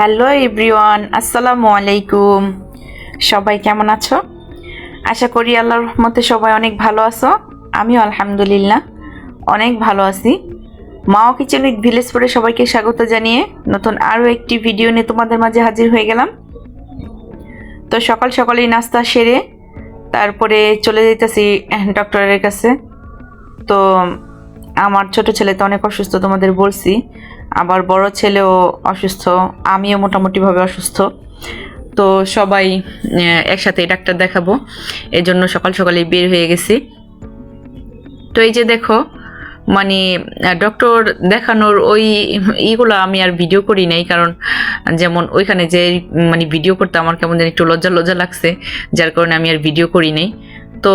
Hello everyone, আসসালামু আলাইকুম। সবাই কেমন আছো? আশা করি আল্লাহর রহমতে সবাই অনেক ভালো আছো। আমিও আলহামদুলিল্লাহ, অনেক ভালো আছি। মাও কিচেন উইথ ভিলেজ পরে সবাইকে স্বাগত জানিয়ে নতুন আরও একটি ভিডিও নিয়ে তোমাদের মাঝে হাজির হয়ে গেলাম। তো সকাল সকালেই নাস্তা সেরে তারপরে চলে যেতেছি ডক্টরের কাছে। তো আমার ছোট ছেলে তো অনেক অসুস্থ তোমাদের বলছি। আবার বড় ছেলেও অসুস্থ, আমিও মোটামুটিভাবে অসুস্থ। তো সবাই একসাথে ডাক্তার দেখাবো। এই জন্য সকাল সকালেই বের হয়ে গেছি। তো এই যে দেখো মানে ডক্টর দেখানোর ওই ইগুলো আমি আর ভিডিও করি নাই, কারণ যেমন ওইখানে যে মানে ভিডিও করতে আমার কেমন যেন একটু লজ্জা লজ্জা লাগছে, যার কারণে আমি আর ভিডিও করি নাই। তো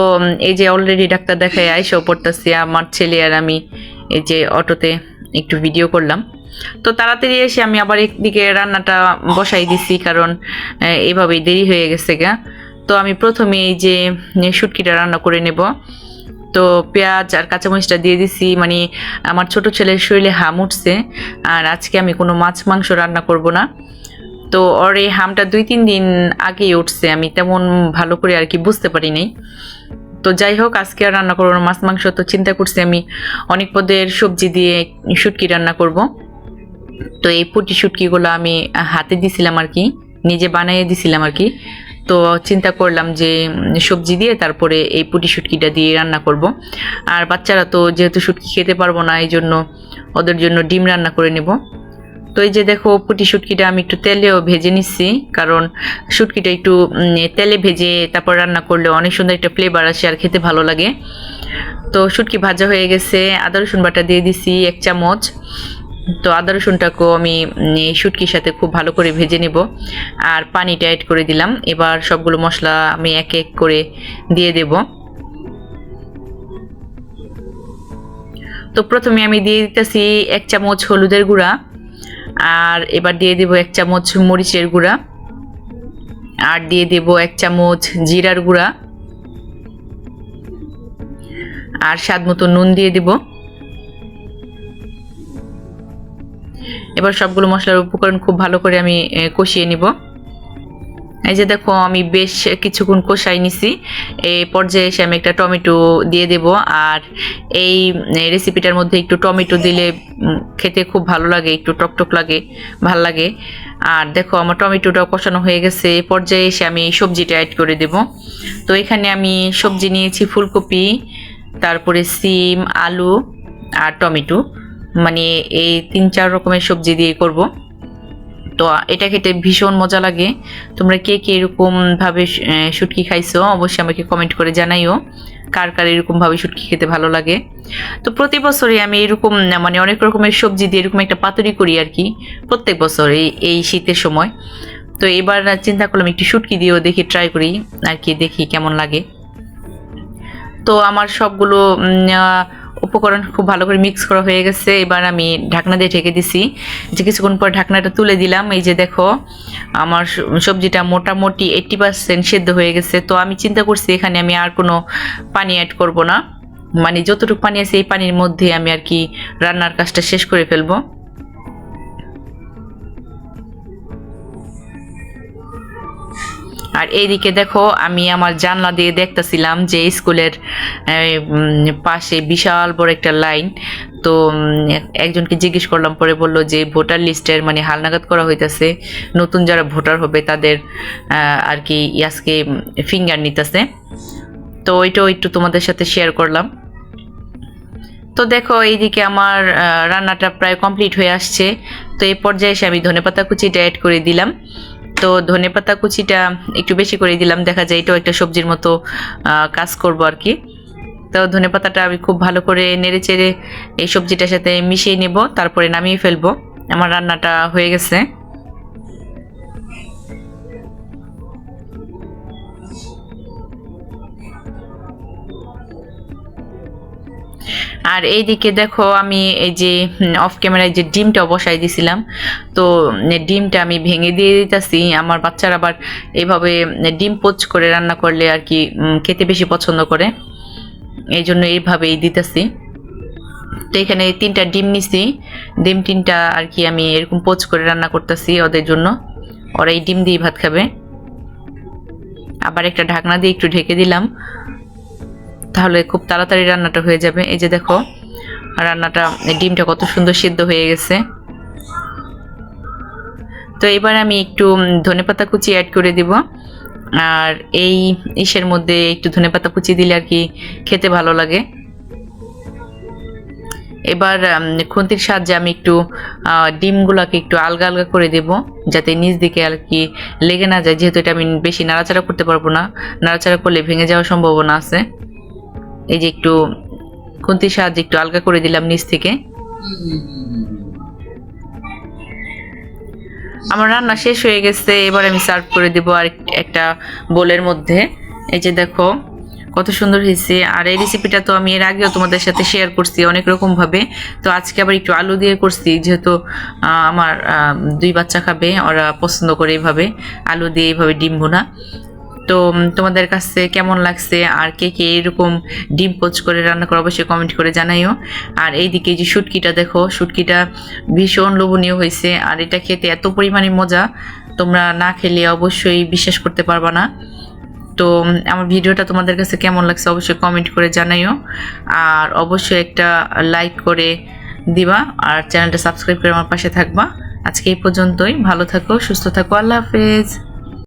এই যে অলরেডি ডাক্তার দেখায় আইসেও পড়তেছি, আমার ছেলে আর আমি এই যে অটোতে একটু ভিডিও করলাম। তো তাড়াতাড়ি এসে আমি আবার একদিকে রান্নাটা বসাই দিছি, কারণ এইভাবেই দেরি হয়ে গেছে গা। তো আমি প্রথমে এই যে শুটকিটা রান্না করে নেব। তো পেঁয়াজ আর কাঁচামরিচটা দিয়ে দিছি মানে আমার ছোট ছেলের শরীরে হাম উঠছে, আর আজকে আমি কোনো মাছ মাংস রান্না করব না। তো ওর এই হামটা দুই তিন দিন আগেই উঠছে, আমি তেমন ভালো করে আর কি বুঝতে পারি নাই। তো যাই হোক, আজকে আর রান্না করব মাছ মাংস তো চিন্তা করছি আমি অনেক পদের সবজি দিয়ে শুটকি রান্না করব। তো এই পুটি শুটকিগুলো আমি হাতে দিছিলাম আর কি, নিজে বানিয়ে দিছিলাম আর কি। তো চিন্তা করলাম যে সবজি দিয়ে তারপরে এই পুটি শুটকিটা দিয়ে রান্না করব। আর বাচ্চারা তো যেহেতু শুটকি খেতে পারব না, এই জন্য ওদের জন্য ডিম রান্না করে নেব। তো এই যে দেখো, পুটি শুটকিটা আমি একটু তেলেও ভেজে নিচ্ছি, কারণ শুটকিটা একটু তেলে ভেজে তারপর রান্না করলে অনেক সুন্দর একটা ফ্লেভার আসে আর খেতে ভালো লাগে। তো শুটকি ভাজা হয়ে গেছে, আদা রসুন বাটা দিয়ে দিছি, এক চামচ। তো আদা রসুনটাকেও আমি শুটকির সাথে খুব ভালো করে ভেজে নেব। আর পানিটা অ্যাড করে দিলাম। এবার সবগুলো মশলা আমি এক এক করে দিয়ে দেব। তো প্রথমে আমি দিয়ে দিতেছি এক চামচ হলুদের গুঁড়া, আর এবার দিয়ে দেব এক চামচ মরিচের গুঁড়া, আর দিয়ে দেব এক চামচ জিরার গুঁড়া, আর স্বাদ মতো নুন দিয়ে দিব। এবার সবগুলো মশলার উপকরণ খুব ভালো করে আমি কষিয়ে নিব। এই যে দেখো, আমি বেশ কিছুক্ষণ কষাই নিছি। এই পর্যায়ে এসে আমি একটা টমেটো দিয়ে দেব। আর এই রেসিপিটার মধ্যে একটু টমেটো দিলে খেতে খুব ভালো লাগে, একটু টকটক লাগে, ভালো লাগে। আর দেখো, আমার টমেটোটা কষানো হয়ে গেছে। পর্যায়ে এসে আমি সবজিটা অ্যাড করে দেব। তো এখানে আমি সবজি নিয়েছি ফুলকপি, তারপরে সিম, আলু আর টমেটো। মানে এই তিন চার রকমের সবজি দিয়ে করব। তো এটা খেতে ভীষণ মজা লাগে। তোমরা কে কে এরকম ভাবে শুটকি খাইছো অবশ্যই আমাকে কমেন্ট করে জানাইও। কার কার এরকম ভাবে শুটকি খেতে ভালো লাগে। তো প্রতি বছরই আমি এরকম মানে অনেক রকমের সবজি দিয়ে এরকম একটা পাতুরি করি আর কি, প্রত্যেক বছর এই এই শীতের সময়। তো এবার চিন্তা করলাম একটু শুটকি দিয়েও দেখি ট্রাই করি, আর কি দেখি কেমন লাগে। তো আমার সবগুলো উপকরণ খুব ভালো করে মিক্স করা হয়ে গেছে। এবার আমি ঢাকনা দিয়ে ঢেকে দিছি। যে কিছুক্ষণ পর ঢাকনাটা তুলে দিলাম, এই যে দেখো, আমার সবজিটা মোটামুটি এইট্টি পার্সেন্ট সেদ্ধ হয়ে গেছে। তো আমি চিন্তা করছি এখানে আমি আর কোনো পানি অ্যাড করব না। মানে যতটুকু পানি আছে এই পানির মধ্যে আমি আর কি রান্নার কাজটা শেষ করে ফেলব। আর এইদিকে দেখো, আমি আমার জানলা দিয়ে দেখতেছিলাম যে স্কুলের পাশে বিশাল বড় একটা লাইন। তো একজনকে জিজ্ঞেস করলাম, পরে বলল যে ভোটার লিস্টের মানে হালনাগাদ করা হইতেছে, নতুন যারা ভোটার হবে তাদের আর কি আজকে ফিঙ্গার নিতেছে। তো ওইটাও একটু তোমাদের সাথে শেয়ার করলাম। তো দেখো, এইদিকে আমার রান্নাটা প্রায় কমপ্লিট হয়ে আসছে। তো এই পর্যায়ে এসে আমি ধনেপাতা কুচিটা অ্যাড করে দিলাম। তো ধনেপাতা কুচিটা একটু বেশি করে দিলাম। দেখা যায় এটাও একটা সবজির মতো কাজ করব আর কি তো ধনেপাতাটা আমি খুব ভালো করে নেড়ে চেড়ে এই সবজিটার সাথে মিশিয়ে নেব, তারপরে নামিয়ে ফেলব। আমার রান্নাটা হয়ে গেছে। আর এইদিকে দেখো আমি এই যে অফ ক্যামেরায় যে ডিমটা বসাই দিছিলাম। তো ডিমটা আমি ভেঙে দিয়ে দিতেছি। আমার বাচ্চারা আবার এইভাবে ডিম পোচ করে রান্না করলে আর কি খেতে বেশি পছন্দ করে। এই জন্য এইভাবেই দিতেছি। তো এখানে তিনটা ডিম নিছি। ডিম তিনটা আর কি আমি এরকম পোচ করে রান্না করতেছি ওদের জন্য। ওরা এই ডিম দিয়ে ভাত খাবে। আবার একটা ঢাকনা দিয়ে একটু ঢেকে দিলাম। তাহলে খুব তাড়াতাড়ি রান্নাটা হয়ে যাবে। এই যে দেখো, রান্নাটা, ডিমটা কত সুন্দর সিদ্ধ হয়ে গেছে। তো এবার আমি একটু ধনেপাতা কুচি অ্যাড করে দিব। আর এই ইসের মধ্যে একটু ধনেপাতা কুচি দিলে আর কি খেতে ভালো লাগে। এবার খুন্তির সাহায্যে আমি একটু ডিমগুলোকে একটু আলগা আলগা করে দেব, যাতে নিচ দিকে আর কি লেগে না যায়। যেহেতু এটা আমি বেশি নাড়াচাড়া করতে পারব না, নাড়াচাড়া করলে ভেঙে যাওয়ার সম্ভাবনা আছে। এই যে একটু খুন্তির সাহায্যে একটু আলগা করে দিলাম নিচ থেকে। আমার রান্না শেষ হয়ে গেছে, এবার আমি সার্ভ করে দিব আর একটা বোলের মধ্যে। এই যে দেখো, কত সুন্দর হয়েছে। আর এই রেসিপিটা তো আমি এর আগেও তোমাদের সাথে শেয়ার করছি অনেক রকম ভাবে তো আজকে আবার একটু আলু দিয়ে করছি, যেহেতু আমার দুই বাচ্চা খাবে, ওরা পছন্দ করে এইভাবে আলু দিয়ে এইভাবে ডিম ভুনা। তো তোমাদের কাছে কেমন লাগছে? আর কে কে এরকম ডিম পোচ করে রান্না করে অবশ্যই কমেন্ট করে জানাইও। আর এইদিকে যে শুটকিটা দেখো, শুটকিটা ভীষণ লোভনীয় হয়েছে। আর এটা খেতে এত পরিমাণে মজা, তোমরা না খেলে অবশ্যই বিশ্বাস করতে পারবা না। তো আমার ভিডিওটা তোমাদের কাছে কেমন লাগছে অবশ্যই কমেন্ট করে জানাইও। আর অবশ্যই একটা লাইক করে দিবা, আর চ্যানেলটা সাবস্ক্রাইব করে আমার পাশে থাকবা। আজকে এই পর্যন্তই, ভালো থাকো, সুস্থ থাকো, আল্লাহ হাফেজ।